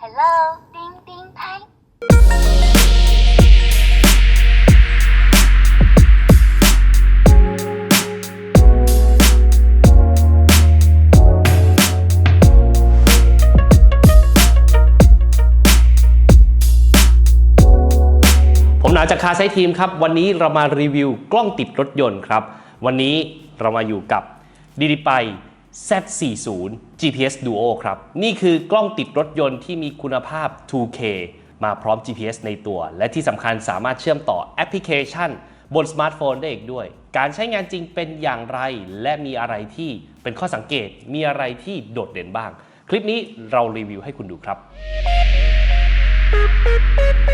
Hello，叮叮拍。 ผมหนาจากคาไซทีมครับ วันนี้เรามารีวิวกล้องติดรถยนต์ครับ วันนี้เรามาอยู่กับ d d p i Z40 GPS Duo ครับ นี่คือกล้องติดรถยนต์ที่มีคุณภาพ 2K มาพร้อม GPS ในตัว และที่สำคัญสามารถเชื่อมต่อแอปพลิเคชัน บนสมาร์ทโฟนได้อีกด้วย การใช้งานจริงเป็นอย่างไร และมีอะไรที่เป็นข้อสังเกต มีอะไรที่โดดเด่นบ้าง คลิปนี้เรารีวิวให้คุณดูครับ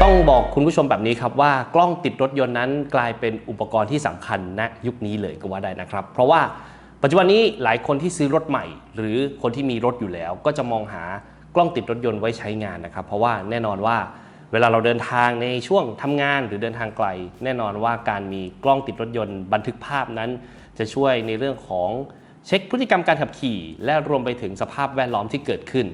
ต้องบอกคุณผู้ชมแบบนี้ครับว่ากล้องติดรถยนต์นั้นกลายเป็นอุปกรณ์ที่สำคัญณยุคนี้เลยก็ว่าได้นะครับ เพราะว่า ปัจจุบันนี้หลายคนที่ซื้อรถใหม่ หรือคนที่มีรถอยู่แล้ว ก็จะมองหากล้องติดรถยนต์ไว้ใช้งานนะครับ เพราะว่าแน่นอนว่าเวลาเราเดินทางในช่วงทำงานหรือเดินทางไกล แน่นอนว่าการมีกล้องติดรถยนต์บันทึกภาพนั้น จะช่วยในเรื่องของเช็คพฤติกรรมการขับขี่ และรวมไปถึงสภาพแวดล้อมที่เกิดขึ้น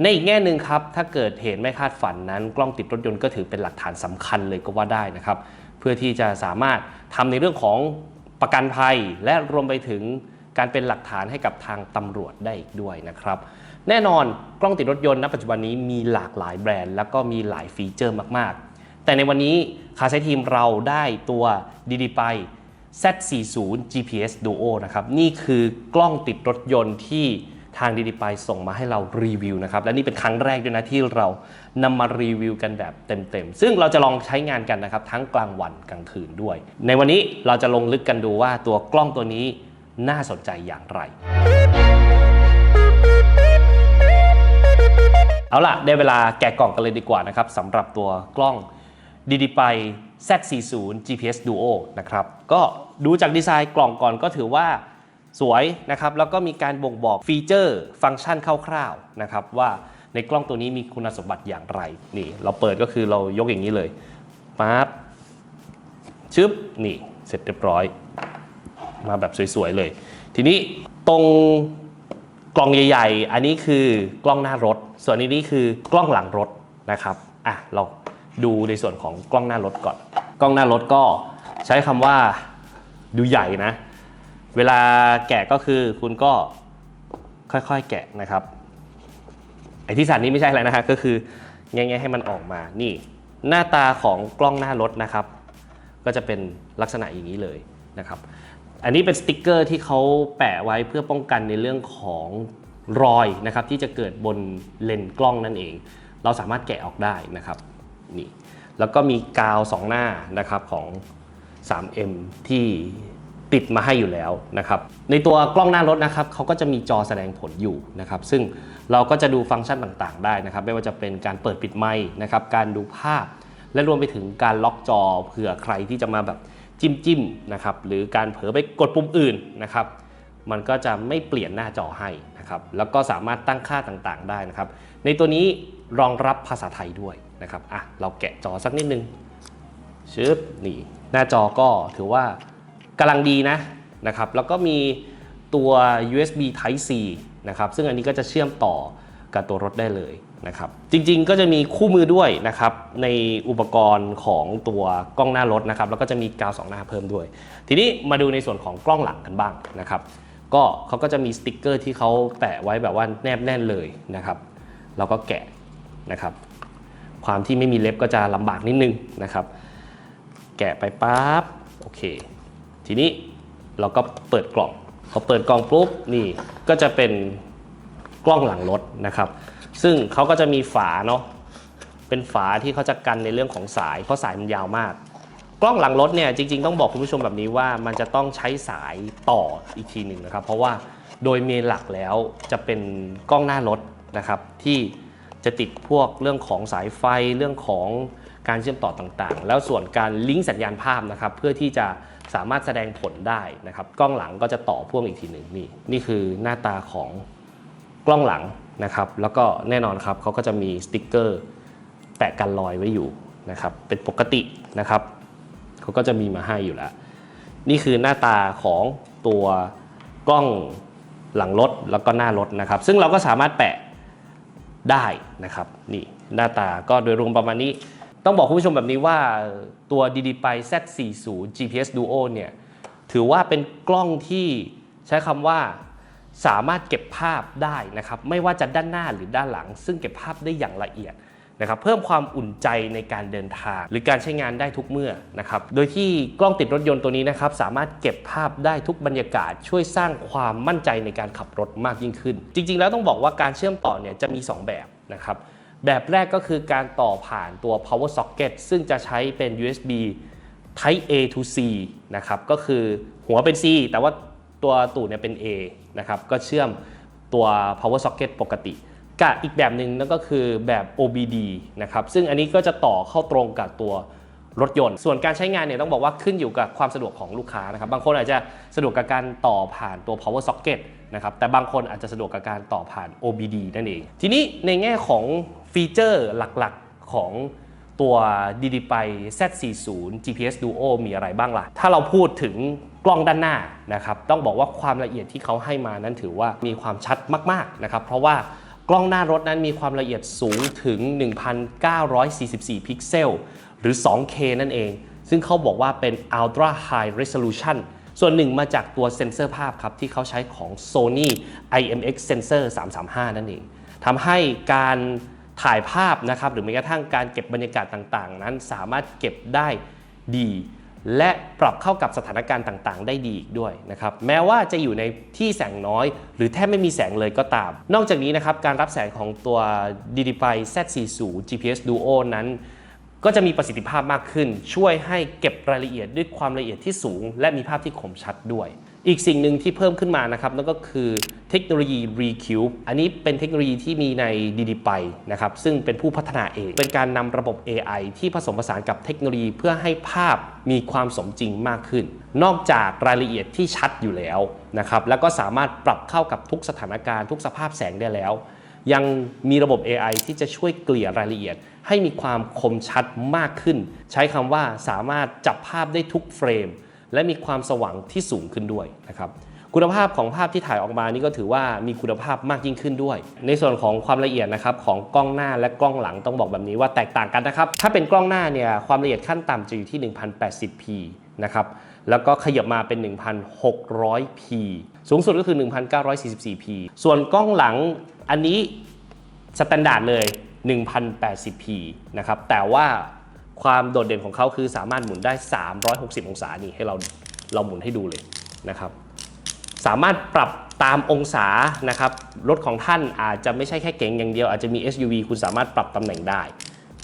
ในอีกแง่หนึ่งครับถ้าเกิดเหตุไม่คาดฝันนั้น กล้องติดรถยนต์ก็ถือเป็นหลักฐานสำคัญเลยก็ว่าได้นะครับ เพื่อที่จะสามารถทำในเรื่องของประกันภัย และรวมไปถึง การเป็นหลักฐานให้กับทางตำรวจได้อีกด้วยนะครับ แน่นอนกล้องติดรถยนต์ณปัจจุบันนี้มีหลากหลายแบรนด์ แล้วก็มีหลายฟีเจอร์มากๆ แต่ในวันนี้คาไซทีมเราได้ตัว d d p i Z40 GPS Duo นะครับนี่คือกล้องติดรถยนต์ที่ทาง d d p i ส่งมาให้เรารีวิวนะครับและนี่เป็นครั้งแรกด้วยนะที่เรานำมารีวิวกันแบบเต็มๆ ซึ่งเราจะลองใช้งานกันนะครับทั้งกลางวันกลางคืนด้วย ในวันนี้เราจะลงลึกกันดูว่าตัวกล้องตัวนี้ น่าสนใจอย่างไร เอาล่ะ ได้เวลาแกะกล่องกันเลยดีกว่านะครับสำหรับตัวกล้อง d d p i Z40 GPS Duo นะครับก็ดูจากดีไซน์กล่องก่อนก็ถือว่าสวยนะครับแล้วก็มีการบ่งบอกฟีเจอร์ฟังก์ชันคร่าวๆนะครับว่าในกล้องตัวนี้มีคุณสมบัติอย่างไรนี่ เราเปิดก็คือเรายกอย่างนี้เลยปั๊บชึบนี่เสร็จเรียบร้อย มาแบบสวยๆเลย ทีนี้ตรงกล้องใหญ่ ๆ อันนี้คือกล้องหน้ารถ ส่วนอันนี้คือกล้องหลังรถนะครับอะเราดูในส่วนของกล้องหน้ารถก่อน กล้องหน้ารถก็ใช้คำว่าดูใหญ่นะ เวลาแกะก็คือคุณก็ค่อยๆแกะนะครับ ไอ้ที่สันนี้ไม่ใช่อะไรนะฮะก็คือแง่ๆให้มันออกมา นี่หน้าตาของกล้องหน้ารถนะครับ ก็จะเป็นลักษณะอย่างนี้เลยนะครับ อันนี้เป็นสติกเกอร์ที่เขาแปะไว้เพื่อป้องกันในเรื่องของรอยนะครับที่จะเกิดบนเลนส์กล้องนั่นเอง เราสามารถแกะออกได้นะครับนี่แล้วก็มีกาวสองหน้านะครับของ 3M ที่ติดมาให้อยู่แล้วนะครับ ในตัวกล้องหน้ารถนะครับเขาก็จะมีจอแสดงผลอยู่นะครับ ซึ่งเราก็จะดูฟังก์ชันต่างๆ ได้นะครับ ไม่ว่าจะเป็นการเปิดปิดไมค์นะครับ การดูภาพ และรวมไปถึงการล็อกจอเผื่อใครที่จะมาแบบ จิ้มจิ้มนะครับหรือการเผลอไปกดปุ่มอื่นนะครับมันก็จะไม่เปลี่ยนหน้าจอให้นะครับแล้วก็สามารถตั้งค่าต่างๆได้นะครับ ในตัวนี้รองรับภาษาไทยด้วยนะครับอะเราแกะจอสักนิดนึงชึบนี่หน้าจอก็ถือว่ากำลังดีนะนะครับแล้วก็มีตัว USB Type C นะครับซึ่งอันนี้ก็จะเชื่อมต่อกับตัวรถได้เลย นะครับจริงๆก็จะมีคู่มือด้วยนะครับในอุปกรณ์ของตัวกล้องหน้ารถนะครับแล้วก็จะมีกาวสองหน้าเพิ่มด้วย ทีนี้มาดูในส่วนของกล้องหลังกันบ้างนะครับก็เขาก็จะมีสติกเกอร์ที่เขาแปะไว้แบบว่าแนบแน่นเลยนะครับเราก็แกะนะครับ ความที่ไม่มีเล็บก็จะลำบากนิดนึงนะครับ แกะไปปั๊บโอเค ทีนี้เราก็เปิดกล่องพอเปิดกล่องปุ๊บนี่ก็จะเป็น กล้องหลังรถนะครับ ซึ่งเขาก็จะมีฝาเนาะเป็นฝาที่เขาจะกันในเรื่องของสาย เพราะสายมันยาวมาก กล้องหลังรถเนี่ยจริง ๆ ต้องบอกคุณผู้ชมแบบนี้ว่ามันจะต้องใช้สายต่ออีกทีหนึ่งนะครับ เพราะว่าโดยเมนหลักแล้วจะเป็นกล้องหน้ารถนะครับ ที่จะติดพวกเรื่องของสายไฟเรื่องของการเชื่อมต่อต่างๆ แล้วส่วนการลิงก์สัญญาณภาพนะครับ เพื่อที่จะสามารถแสดงผลได้นะครับ กล้องหลังก็จะต่อพ่วงอีกทีหนึ่งนี่นี่คือหน้าตาของ กล้องหลังนะครับ แล้วก็แน่นอนครับเขาก็จะมีสติกเกอร์แปะกันรอยไว้อยู่นะครับ เป็นปกตินะครับเขาก็จะมีมาให้อยู่แล้ว นี่คือหน้าตาของตัวกล้องหลังรถแล้วก็หน้ารถนะครับ ซึ่งเราก็สามารถแปะได้นะครับ นี่หน้าตาก็โดยรวมประมาณนี้ ต้องบอกคุณผู้ชมแบบนี้ว่าตัว DD p Z40 GPS Duo เนี่ยถือว่าเป็นกล้องที่ใช้คำว่า สามารถเก็บภาพได้นะครับไม่ว่าจะด้านหน้าหรือด้านหลัง ซึ่งเก็บภาพได้อย่างละเอียดนะครับเพิ่มความอุ่นใจในการเดินทาง หรือการใช้งานได้ทุกเมื่อนะครับโดยที่กล้องติดรถยนต์ตัวนี้นะครับสามารถเก็บภาพได้ทุกบรรยากาศ ช่วยสร้างความมั่นใจในการขับรถมากยิ่งขึ้น จริง ๆ แล้วต้องบอกว่าการเชื่อมต่อเนี่ยจะมี 2 แบบนะครับแบบแรกก็คือการต่อผ่านตัว power socket ซึ่งจะใช้เป็น USB Type A to C นะครับก็คือหัวเป็น C แต่ว่า ตัวตูดเนี่ยเป็น A นะครับก็เชื่อมตัว power socket ปกติกับอีกแบบหนึ่งนั่นก็คือแบบ OBD นะครับซึ่งอันนี้ก็จะต่อเข้าตรงกับตัวรถยนต์ ส่วนการใช้งานเนี่ยต้องบอกว่าขึ้นอยู่กับความสะดวกของลูกค้านะครับ บางคนอาจจะสะดวกกับการต่อผ่านตัว power socket นะครับ แต่บางคนอาจจะสะดวกกับการต่อผ่าน OBD นั่นเอง ทีนี้ในแง่ของฟีเจอร์หลักๆของตัว DD p i Z40 GPS Duo มีอะไรบ้างล่ะ ถ้าเราพูดถึง กล้องด้านหน้านะครับต้องบอกว่าความละเอียดที่เขาให้มานั้นถือว่ามีความชัดมากๆนะครับเพราะว่ากล้องหน้ารถนั้นมีความละเอียดสูงถึง 1,944 พิกเซล หรือ 2K นั่นเอง ซึ่งเขาบอกว่าเป็น Ultra High Resolution ส่วนหนึ่งมาจากตัวเซ็นเซอร์ภาพครับที่เขาใช้ของ Sony IMX Sensor 335 นั่นเองทำให้การถ่ายภาพนะครับหรือแม้กระทั่งการเก็บบรรยากาศต่างๆ นั้นสามารถเก็บได้ดี และปรับเข้ากับสถานการณ์ต่างๆ ได้ดีอีกด้วยนะครับแม้ว่าจะอยู่ในที่แสงน้อย หรือแทบไม่มีแสงเลยก็ตาม นอกจากนี้นะครับการรับแสงของตัว d d p i Z40 GPS Duo นั้น ก็จะมีประสิทธิภาพมากขึ้น ช่วยให้เก็บรายละเอียดด้วยความละเอียดที่สูง และมีภาพที่คมชัดด้วย อีกสิ่งหนึ่งที่เพิ่มขึ้นมานะครับนั่นก็คือเทคโนโลยี Recube อันนี้เป็นเทคโนโลยีที่มีใน d d p i นะครับซึ่งเป็นผู้พัฒนาเอง เป็นการนำระบบ AI ที่ผสมผสานกับเทคโนโลยีเพื่อให้ภาพมีความสมจริงมากขึ้น นอกจากรายละเอียดที่ชัดอยู่แล้วนะครับแล้วก็สามารถปรับเข้ากับทุกสถานการณ์ทุกสภาพแสงได้แล้ว ยังมีระบบ AI ที่จะช่วยเกลี่ยรายละเอียด ให้มีความคมชัดมากขึ้น ใช้คำว่าสามารถจับภาพได้ทุกเฟรม และมีความสว่างที่สูงขึ้นด้วยนะครับคุณภาพของภาพที่ถ่ายออกมานี่ก็ถือว่ามีคุณภาพมากยิ่งขึ้นด้วย ในส่วนของความละเอียดนะครับของกล้องหน้าและกล้องหลังต้องบอกแบบนี้ว่าแตกต่างกันนะครับ ถ้าเป็นกล้องหน้าเนี่ยความละเอียดขั้นต่ำจะอยู่ที่ 1080p นะครับแล้วก็ขยับมาเป็น 1600p สูงสุดก็คือ 1944p ส่วนกล้องหลังอันนี้สแตนดาร์ดเลย 1080p นะครับแต่ว่า ความโดดเด่นของเขาคือสามารถหมุนได้ 360 องศานี่ให้เราเราหมุนให้ดูเลยนะครับ สามารถปรับตามองศานะครับรถของท่านอาจจะไม่ใช่แค่เก๋งอย่างเดียวอาจจะมี SUV คุณสามารถปรับตำแหน่งได้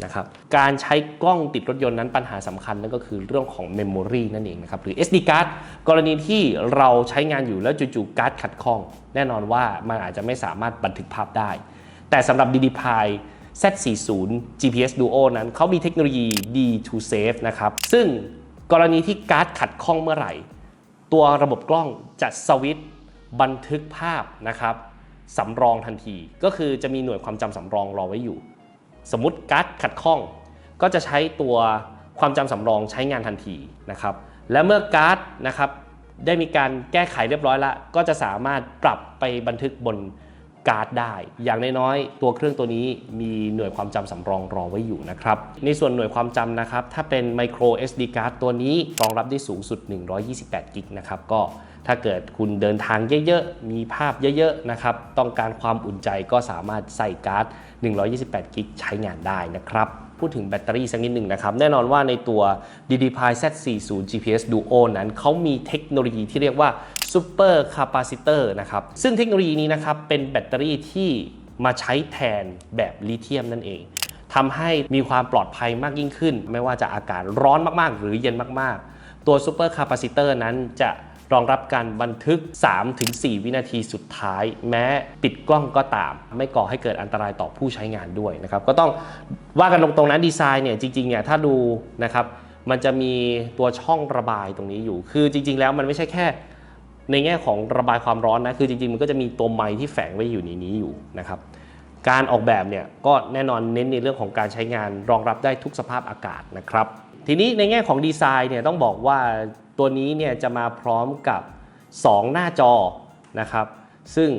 นะครับการใช้กล้องติดรถยนต์นั้นปัญหาสำคัญนั่นก็คือเรื่องของ Memory นั่นเองนะครับหรือ SD card กรณีที่เราใช้งานอยู่แล้วจู่ๆการ์ดขัดข้อง แน่นอนว่ามันอาจจะไม่สามารถบันทึกภาพได้ แต่สำหรับ DD p i Z40 GPS Duo นั้นเขามีเทคโนโลยี D2Safe นะครับ ซึ่งกรณีที่การ์ดขัดข้องเมื่อไหร่ ตัวระบบกล้องจะสวิตช์บันทึกภาพนะครับสำรองทันที ก็คือจะมีหน่วยความจำสำรองรอไว้อยู่ สมมติการ์ดขัดข้อง ก็จะใช้ตัวความจำสำรองใช้งานทันทีนะครับ และเมื่อการ์ดนะครับได้มีการแก้ไขเรียบร้อยแล้ว ก็จะสามารถปรับไปบันทึกบน การ์ดได้ อย่างน้อยๆตัวเครื่องตัวนี้มีหน่วยความจำสำรองรอไว้อยู่นะครับ ในส่วนหน่วยความจำนะครับ ถ้าเป็น micro SD card ตัวนี้รองรับได้สูงสุด 128 กิกนะครับ ก็ถ้าเกิดคุณเดินทางเยอะๆ มีภาพเยอะๆ นะครับ ต้องการความอุ่นใจก็สามารถใส่การ์ด 128 กิกใช้งานได้นะครับ พูดถึงแบตเตอรี่สักนิดหนึ่งนะครับ แน่นอนว่าในตัว DD p i Z40 GPS Duo นั้นเขามีเทคโนโลยีที่เรียกว่า Super Capacitor นะครับ ซึ่งเทคโนโลยีนี้นะครับ เป็นแบตเตอรี่ที่มาใช้แทนแบบลิเธียมนั่นเองทำให้มีความปลอดภัยมากยิ่งขึ้น ไม่ว่าจะอากาศร้อนมากๆ หรือเย็นมากๆ ตัว Super Capacitor นั้นจะ รองรับการบันทึก 3-4 วินาทีสุดท้าย แม้ปิดกล้องก็ตาม ไม่ก่อให้เกิดอันตรายต่อผู้ใช้งานด้วยนะครับก็ต้องว่ากันตรงๆนะดีไซน์เนี่ยจริงๆเนี่ยถ้าดูนะครับมันจะมีตัวช่องระบายตรงนี้อยู่ คือจริง ๆ แล้วมันไม่ใช่แค่ในแง่ของระบายความร้อนนะคือจริงๆ มันก็จะมีตัวไม้ที่แฝงไว้อยู่ในนี้อยู่นะครับการออกแบบเนี่ยก็แน่นอนเน้นในเรื่องของการใช้งานรองรับได้ทุกสภาพอากาศนะครับ ทีนี้ในแง่ของดีไซน์เนี่ยต้องบอกว่า ตัวนี้เนี่ยจะมาพร้อมกับ 2 หน้าจอนะครับ ซึ่ง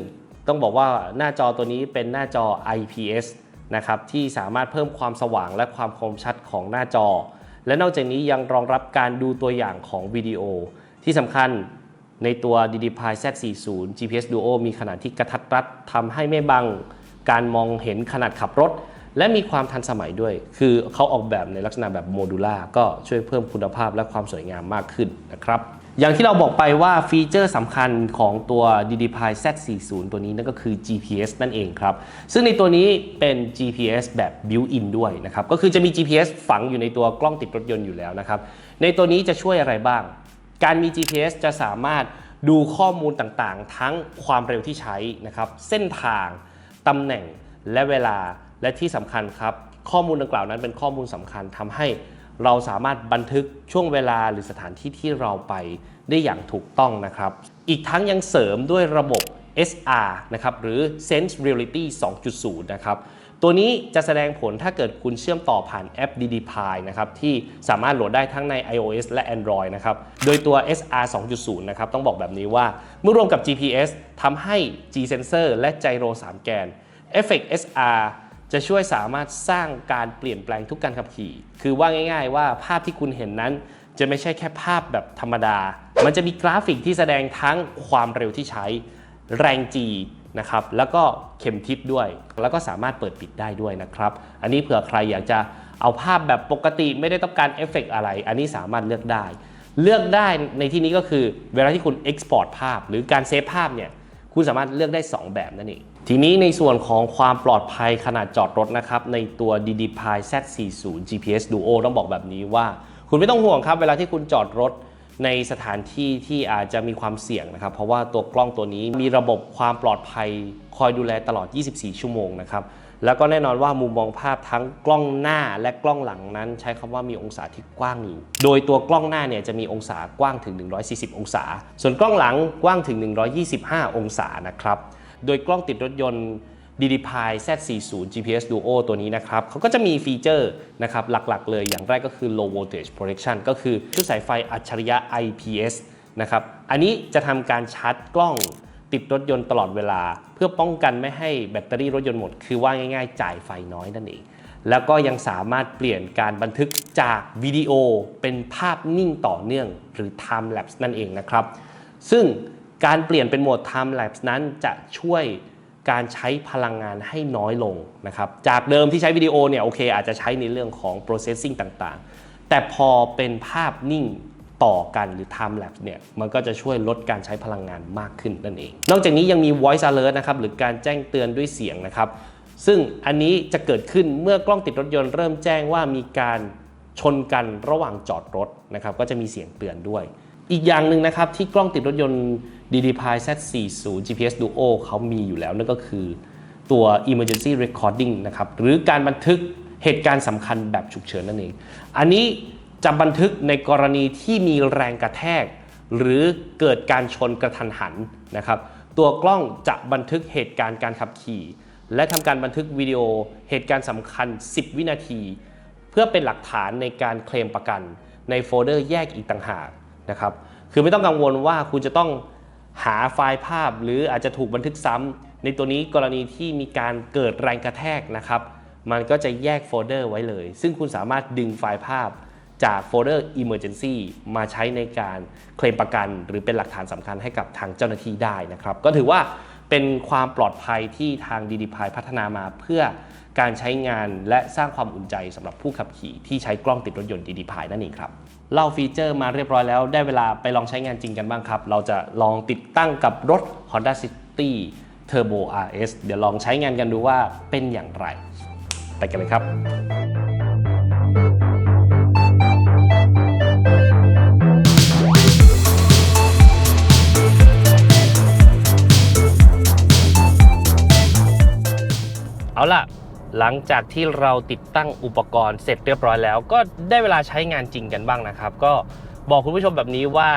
ต้องบอกว่าหน้าจอตัวนี้เป็นหน้าจอ IPS นะครับที่สามารถเพิ่มความสว่างและความคมชัดของหน้าจอ และนอกจากนี้ยังรองรับการดูตัวอย่างของวิดีโอ ที่สำคัญในตัว DDPi Z40 GPS Duo มีขนาดที่กระทัดรัดทำให้ไม่บังการมองเห็นขนาดขับรถ และมีความทันสมัยด้วย คือเขาออกแบบในลักษณะแบบโมดูล่าก็ช่วยเพิ่มคุณภาพและความสวยงามมากขึ้นนะครับ อย่างที่เราบอกไปว่าฟีเจอร์สำคัญของตัว DDPi Z40 ตัวนี้นั่นก็คือ GPS นั่นเองครับ ซึ่งในตัวนี้เป็น GPS แบบ built-in ด้วยนะครับ ก็คือจะมี GPS ฝังอยู่ในตัวกล้องติดรถยนต์อยู่แล้วนะครับ ในตัวนี้จะช่วยอะไรบ้าง การมี GPS จะสามารถดูข้อมูลต่างๆ ทั้งความเร็วที่ใช้นะครับ เส้นทาง ตำแหน่ง และเวลา และที่สำคัญครับข้อมูลดังกล่าวนั้นเป็นข้อมูลสำคัญทำให้เราสามารถบันทึกช่วงเวลาหรือสถานที่ที่เราไปได้อย่างถูกต้องนะครับ อีกทั้งยังเสริมด้วยระบบ SR นะครับหรือ Sense Reality 2.0 นะครับ ตัวนี้จะแสดงผลถ้าเกิดคุณเชื่อมต่อผ่านแอป DDPi นะครับที่สามารถโหลดได้ทั้งใน iOS และ Android นะครับ โดยตัว SR 2.0 นะครับต้องบอกแบบนี้ว่าเมื่อรวมกับ GPS ทำให้ G Sensor และ Gyro 3 แกน Effect SR จะช่วยสามารถสร้างการเปลี่ยนแปลงทุกการขับขี่ คือว่าง่าย ๆ ว่าภาพที่คุณเห็นนั้น จะไม่ใช่แค่ภาพแบบธรรมดา มันจะมีกราฟิกที่แสดงทั้งความเร็วที่ใช้ แรง G นะครับแล้วก็เข็มทิศด้วย แล้วก็สามารถเปิดปิดได้ด้วยนะครับ อันนี้เผื่อใครอยากจะเอาภาพแบบปกติไม่ได้ต้องการเอฟเฟกต์อะไร อันนี้สามารถเลือกได้ เลือกได้ในที่นี้ก็คือเวลาที่คุณ Export ภาพ หรือการเซฟภาพเนี่ยคุณสามารถเลือกได้ 2 แบบนั่นเอง ทีนี้ในส่วนของความปลอดภัยขนาดจอดรถนะครับ ในตัว DDPi Z40 GPS Duo ต้องบอกแบบนี้ว่า คุณไม่ต้องห่วงครับ เวลาที่คุณจอดรถในสถานที่ที่อาจจะมีความเสี่ยงนะครับ เพราะว่าตัวกล้องตัวนี้มีระบบความปลอดภัย คอยดูแลตลอด 24 ชั่วโมงนะครับแล้วก็แน่นอนว่ามุมมองภาพทั้งกล้องหน้าและกล้องหลังนั้น ใช้คำว่ามีองศาที่กว้างอยู่ โดยตัวกล้องหน้าเนี่ยจะมีองศากว้างถึง 140 องศา ส่วนกล้องหลังกว้างถึง 125 องศานะครับ โดยกล้องติดรถยนต์ DDPi Z40 GPS Duo ตัวนี้นะครับเขาก็จะมีฟีเจอร์นะครับหลักๆ เลยอย่างแรกก็คือ low voltage protection ก็คือชุดสายไฟอัจฉริยะ IPS นะครับอันนี้จะทำการชาร์จกล้องติดรถยนต์ตลอดเวลา เพื่อป้องกันไม่ให้แบตเตอรี่รถยนต์หมด คือว่าง่ายๆ จ่ายไฟน้อยนั่นเอง แล้วก็ยังสามารถเปลี่ยนการบันทึกจากวิดีโอเป็นภาพนิ่งต่อเนื่องหรือ time lapse นั่นเองนะครับ ซึ่ง การเปลี่ยนเป็นโหมด time lapse นั้นจะช่วยการใช้พลังงานให้น้อยลงนะครับ จากเดิมที่ใช้วิดีโอเนี่ยโอเคอาจจะใช้ในเรื่องของ processing ต่างๆ แต่พอเป็นภาพนิ่งต่อกันหรือ time lapse เนี่ยมันก็จะช่วยลดการใช้พลังงานมากขึ้นนั่นเอง นอกจากนี้ยังมี voice alert นะครับหรือการแจ้งเตือนด้วยเสียงนะครับ ซึ่งอันนี้จะเกิดขึ้นเมื่อกล้องติดรถยนต์เริ่มแจ้งว่ามีการชนกันระหว่างจอดรถนะครับก็จะมีเสียงเตือนด้วย อีกอย่างหนึ่งนะครับที่กล้องติดรถยนต์ DDPi Z40 GPS Duo เขามีอยู่แล้วนั่นก็คือตัว Emergency Recording นะครับ หรือการบันทึกเหตุการณ์สำคัญแบบฉุกเฉินนั่นเอง อันนี้จะบันทึกในกรณีที่มีแรงกระแทก หรือเกิดการชนกระทันหันนะครับ ตัวกล้องจะบันทึกเหตุการณ์การขับขี่ และทำการบันทึกวิดีโอเหตุการณ์สำคัญ 10 วินาที เพื่อเป็นหลักฐานในการเคลมประกัน ในโฟลเดอร์แยกอีกต่างหากนะครับ คือไม่ต้องกังวลว่าคุณจะต้อง หาไฟล์ภาพหรืออาจจะถูกบันทึกซ้ำในตัวนี้กรณีที่มีการเกิดแรงกระแทกนะครับ มันก็จะแยกโฟลเดอร์ไว้เลย ซึ่งคุณสามารถดึงไฟล์ภาพจากโฟลเดอร์ Emergency มาใช้ในการเคลมประกัน หรือเป็นหลักฐานสำคัญให้กับทางเจ้าหน้าที่ได้นะครับ ก็ถือว่าเป็นความปลอดภัยที่ทาง DDPi พัฒนามาเพื่อการใช้งานและสร้างความอุ่นใจสำหรับผู้ขับขี่ที่ใช้กล้องติดรถยนต์ DDPi นั่นเองครับ เล่าฟีเจอร์มาเรียบร้อยแล้ว ได้เวลาไปลองใช้งานจริงกันบ้างครับ เราจะลองติดตั้งกับรถ Honda City Turbo RS เดี๋ยวลองใช้งานกันดูว่าเป็นอย่างไร ไปกันเลยครับ เอาล่ะ หลังจากที่เราติดตั้งอุปกรณ์เสร็จเรียบร้อยแล้ว ก็ได้เวลาใช้งานจริงกันบ้างนะครับ ก็บอกคุณผู้ชมแบบนี้ว่า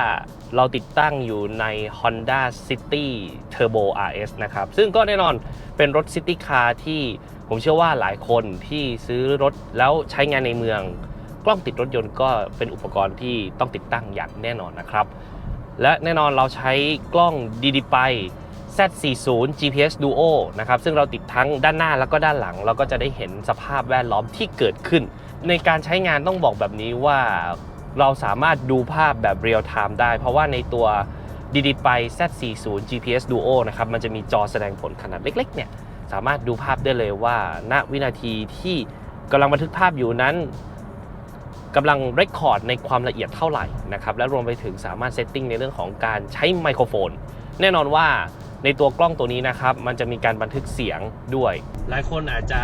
เราติดตั้งอยู่ใน Honda City Turbo RS นะครับ ซึ่งก็แน่นอนเป็นรถ City Car ที่ผมเชื่อว่าหลายคนที่ซื้อรถแล้วใช้งานในเมือง กล้องติดรถยนต์ก็เป็นอุปกรณ์ที่ต้องติดตั้งอย่างแน่นอนนะครับ และแน่นอนเราใช้กล้อง DDPi Z40 GPS Duo นะครับซึ่งเราติดทั้งด้านหน้าแล้วก็ด้านหลัง เราก็จะได้เห็นสภาพแวดล้อมที่เกิดขึ้น ในการใช้งานต้องบอกแบบนี้ว่าเราสามารถดูภาพแบบเรียลไทม์ได้ เพราะว่าในตัว d d p i Z40 GPS Duo นะครับมันจะมีจอแสดงผลขนาดเล็กๆเนี่ยสามารถดูภาพได้เลยว่า ณวินาทีที่กำลังบันทึกภาพอยู่นั้นกำลังเรคคอร์ดในความละเอียดเท่าไหร่นะครับและรวมไปถึงสามารถเซตติ้งในเรื่องของการใช้ไมโครโฟน แน่นอนว่า ในตัวกล้องตัวนี้นะครับ มันจะมีการบันทึกเสียงด้วย หลายคนอาจจะ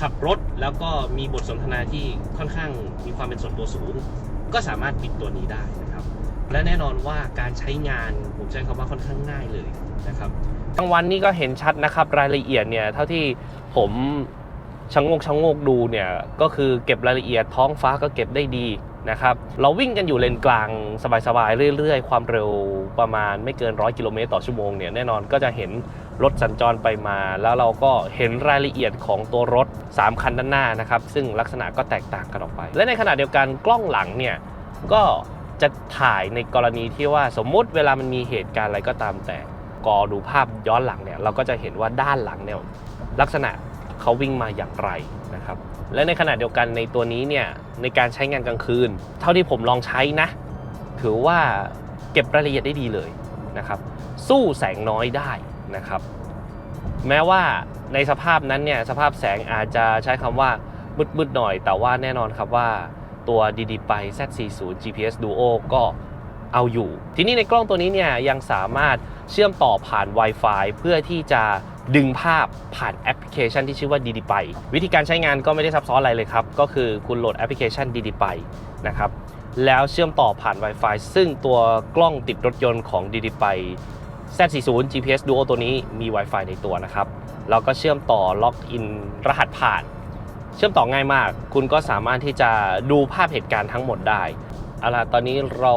ขับรถแล้วก็มีบทสนทนาที่ค่อนข้างมีความเป็นส่วนตัวสูง ก็สามารถปิดตัวนี้ได้นะครับ และแน่นอนว่าการใช้งานผมใช้คำว่าค่อนข้างง่ายเลยนะครับกลางวันนี่ก็เห็นชัดนะครับรายละเอียดเนี่ยเท่าที่ผมชะโงกชะโงกดูเนี่ยก็คือเก็บรายละเอียดท้องฟ้าก็เก็บได้ดี นะครับ เราวิ่งกันอยู่เลนกลางสบายๆ เรื่อยๆ ความเร็วประมาณไม่เกิน 100 กิโลเมตรต่อชั่วโมงเนี่ยแน่นอนก็จะเห็นรถสัญจรไปมา แล้วเราก็เห็นรายละเอียดของตัวรถ 3 คันด้านหน้านะครับ ซึ่งลักษณะก็แตกต่างกันออกไป และในขณะเดียวกันกล้องหลังเนี่ยก็จะถ่ายในกรณีที่ว่าสมมุติเวลามันมีเหตุการณ์อะไรก็ตามแต่กอดูภาพย้อนหลังเนี่ยเราก็จะเห็นว่าด้านหลังเนี่ยลักษณะเขาวิ่งมาอย่างไรนะครับและในขณะเดียวกันในตัวนี้เนี่ย ในการใช้งานกลางคืน เท่าที่ผมลองใช้นะ ถือว่าเก็บรายละเอียดได้ดีเลยนะครับ สู้แสงน้อยได้นะครับ แม้ว่าในสภาพนั้นเนี่ยสภาพแสงอาจจะใช้คำว่ามืดๆหน่อย แต่ว่าแน่นอนครับว่าตัว DD ไป Z40 GPS Duo ก็เอาอยู่ ทีนี้ในกล้องตัวนี้เนี่ยยังสามารถเชื่อมต่อผ่าน Wi-Fi เพื่อที่จะ ดึงภาพผ่านแอปพลิเคชันที่ชื่อว่า DD ไปวิธีการใช้งานก็ไม่ได้ซับซ้อนอะไรเลยครับ ก็คือคุณโหลดแอปพลิเคชัน DD ไปนะครับแล้วเชื่อมต่อผ่าน Wi-Fi ซึ่งตัวกล้องติดรถยนต์ของ DD ไป Z40 GPS Duo ตัวนี้มี Wi-Fi ในตัวนะครับแล้วก็เชื่อมต่อล็อกอินรหัสผ่าน เชื่อมต่อง่ายมาก คุณก็สามารถที่จะดูภาพเหตุการณ์ทั้งหมดได้ เอาล่ะตอนนี้เรา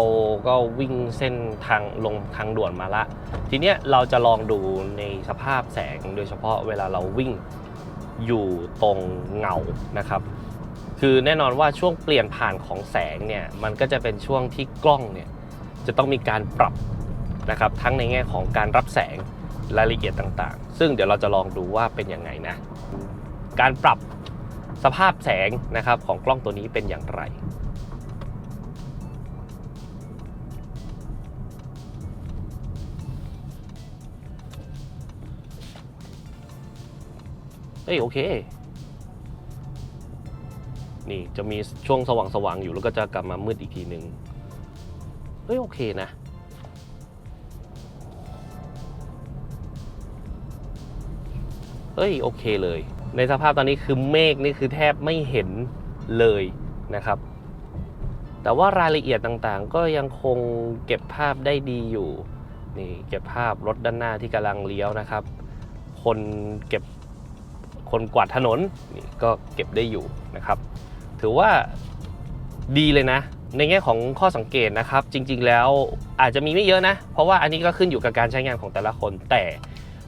ก็วิ่งเส้นทางลงทางด่วนมาละ ทีเนี้ยเราจะลองดูในสภาพแสงโดยเฉพาะเวลาเราวิ่งอยู่ตรงเงานะครับ คือแน่นอนว่าช่วงเปลี่ยนผ่านของแสงเนี่ยมันก็จะเป็นช่วงที่กล้องเนี่ยจะต้องมีการปรับนะครับทั้งในแง่ของการรับแสงรายละเอียดต่างๆ ซึ่งเดี๋ยวเราจะลองดูว่าเป็นยังไงนะ การปรับสภาพแสงนะครับของกล้องตัวนี้เป็นอย่างไร เอ้ยโอเค นี่จะมีช่วงสว่างๆอยู่แล้วก็จะกลับมามืดอีกทีหนึ่งเอ้ยโอเคนะเอ้ยโอเคเลย ในสภาพตอนนี้คือเมฆนี่คือแทบไม่เห็นเลยนะครับ แต่ว่ารายละเอียดต่างๆ ก็ยังคงเก็บภาพได้ดีอยู่ นี่เก็บภาพรถด้านหน้าที่กำลังเลี้ยวนะครับ คนเก็บ คนกวาดถนนนี่ก็เก็บได้อยู่นะครับ ถือว่าดีเลยนะ ในแง่ของข้อสังเกตนะครับ จริงๆแล้วอาจจะมีไม่เยอะนะ เพราะว่าอันนี้ก็ขึ้นอยู่กับการใช้งานของแต่ละคนแต่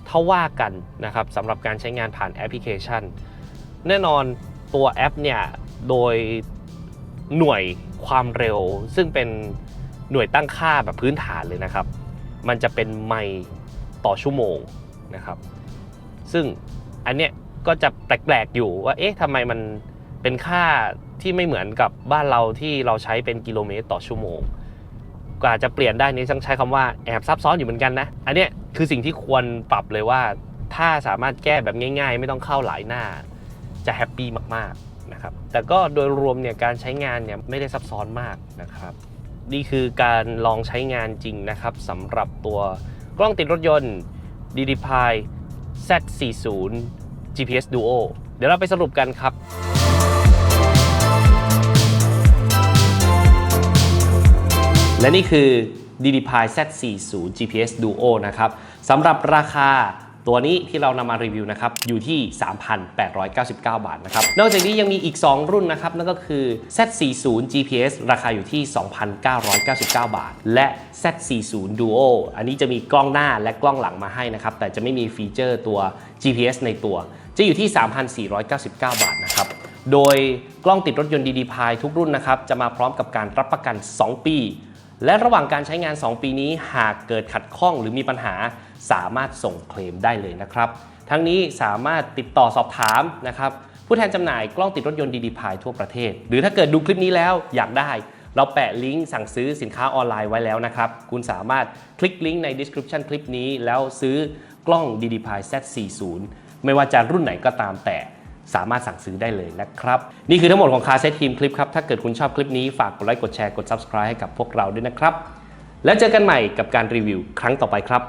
ถ้าว่ากันนะครับสำหรับการใช้งานผ่านแอปพลิเคชัน แน่นอนตัวแอปเนี่ยโดยหน่วยความเร็ว ซึ่งเป็นหน่วยตั้งค่าแบบพื้นฐานเลยนะครับ มันจะเป็นไมล์ต่อชั่วโมงนะครับ ซึ่งอันเนี้ย ก็จะแปลกๆอยู่ว่าเอ๊ะทำไมมันเป็นค่าที่ไม่เหมือนกับบ้านเราที่เราใช้เป็นกิโลเมตรต่อชั่วโมงกว่าจะเปลี่ยนได้นี่ต้องใช้คำว่าแอบซับซ้อนอยู่เหมือนกันนะ อันเนี้ยคือสิ่งที่ควรปรับเลยว่า ถ้าสามารถแก้แบบง่าย ๆ ไม่ต้องเข้าหลายหน้า จะแฮปปี้มากๆนะครับแต่ก็โดยรวมเนี่ยการใช้งานเนี่ยไม่ได้ซับซ้อนมากนะครับ นี่คือการลองใช้งานจริงนะครับสำหรับตัวกล้องติดรถยนต์ d d p i Z40 GPS Duo เดี๋ยวเราไปสรุปกันครับ และนี่คือ d d p i Z40 GPS Duo นะครับสำหรับราคาตัวนี้ที่เรานำมารีวิวนะครับอยู่ที่ 3,899 บาทนะครับ นอกจากนี้ยังมีอีก 2 รุ่นนะครับ นั่นก็คือ Z40 GPS ราคาอยู่ที่ 2,999 บาท และ Z40 Duo อันนี้จะมีกล้องหน้าและกล้องหลังมาให้นะครับ แต่จะไม่มีฟีเจอร์ตัว GPS ในตัว จะอยู่ที่ 3,499 บาทนะครับ โดยกล้องติดรถยนต์ DD p i ทุกรุ่นนะครับ จะมาพร้อมกับการรับประกัน 2 ปี และระหว่างการใช้งาน 2 ปีนี้ หากเกิดขัดข้องหรือมีปัญหาสามารถส่งเคลมได้เลยนะครับ ทั้งนี้สามารถติดต่อสอบถามนะครับ ผู้แทนจำหน่ายกล้องติดรถยนต์ดีๆพายทั่วประเทศ หรือถ้าเกิดดูคลิปนี้แล้วอยากได้เราแปะลิงก์สั่งซื้อสินค้าออนไลน์ไว้แล้วนะครับ คุณสามารถคลิกลิงก์ใน description คลิปนี้ แล้วซื้อกล้อง DD p i Z40 ไม่ว่าจะรุ่นไหนก็ตามแต่สามารถสั่งซื้อได้เลยนะครับ นี่คือทั้งหมดของคาเซตทีมคลิปครับ ถ้าเกิดคุณชอบคลิปนี้ฝากกดไลค์กดแชร์กด subscribe ให้กับพวกเราด้วยนะครับ แล้วเจอกันใหม่กับการรีวิวครั้งต่อไปครับ